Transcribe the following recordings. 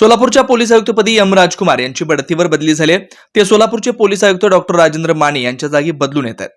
सोलापूरच्या पोलीस आयुक्तपदी एम राजकुमार यांची बढतीवर बदली झाली आहे. ते सोलापूरचे पोलीस आयुक्त डॉक्टर राजेंद्र माने यांच्या जागी बदलून येत आहेत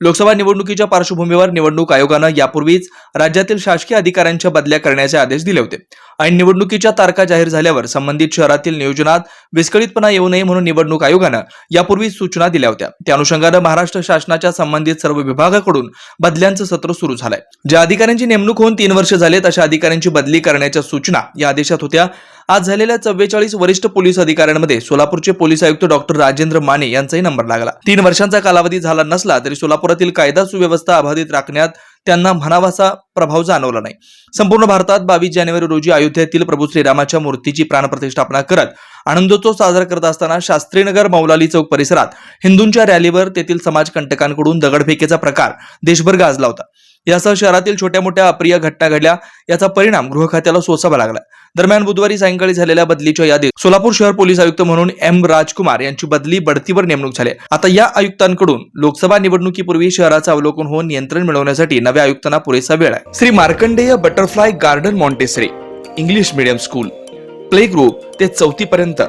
लोकसभा निवडणुकीच्या पार्श्वभूमीवर निवडणूक आयोगानं यापूर्वीच राज्यातील शासकीय अधिकाऱ्यांच्या बदल्या करण्याचे आदेश दिले होते. आणि निवडणुकीच्या तारखा जाहीर झाल्यावर संबंधित शहरातील नियोजनात विस्कळीतपणा येऊ नये म्हणून निवडणूक आयोगानं यापूर्वीच सूचना दिल्या होत्या. त्या अनुषंगानं महाराष्ट्र शासनाच्या संबंधित सर्व विभागाकडून बदल्यांचं सत्र सुरू झालंय. ज्या अधिकाऱ्यांची नेमणूक होऊन तीन वर्ष झालेत अशा अधिकाऱ्यांची बदली करण्याच्या सूचना या आदेशात होत्या. आज झालेल्या चव्वेचाळीस वरिष्ठ पोलीस अधिकाऱ्यांमध्ये सोलापूरचे पोलीस आयुक्त डॉक्टर राजेंद्र माने यांचाही नंबर लागला. तीन वर्षांचा कालावधी झाला नसला तरी सोलापूर नागपुरातील कायदा सुव्यवस्था अबाधित राखण्यात त्यांना म्हणावासा प्रभाव जाणवला नाही. संपूर्ण भारतात बावीस जानेवारी रोजी अयोध्येतील प्रभू श्रीरामाच्या मूर्तीची प्राणप्रतिष्ठापना करत आनंदोत्सव साजरा करत असताना शास्त्रीनगर मौलाली चौक परिसरात हिंदूंच्या रॅलीवर तेथील समाजकंटकांकडून दगडफेकीचा प्रकार देशभर गाजला होता. यासह शहरातील छोट्या मोठ्या अप्रिय घटना घडल्या. याचा परिणाम गृह खात्याला सोसावा लागला दरम्यान बुधवारी सायंकाळी झालेल्या बदलीच्या यादीत सोलापूर शहर पोलीस आयुक्त म्हणून एम राजकुमार यांची बदली बढतीवर नेमणूक झाली आता या आयुक्तांकडून लोकसभा निवडणुकीपूर्वी शहराचं अवलोकन होऊन नियंत्रण मिळवण्यासाठी नव्या आयुक्तांना पुरेसा वेळ आहे. Shri Markandeya butterfly garden Montessori English medium school play group ते चौथी पर्यंत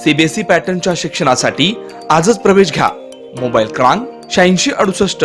सीबीएसई पॅटर्नच्या शिक्षणासाठी आजच प्रवेश घ्या. मोबाईल क्रमांक शहाऐंशी अडुसष्ट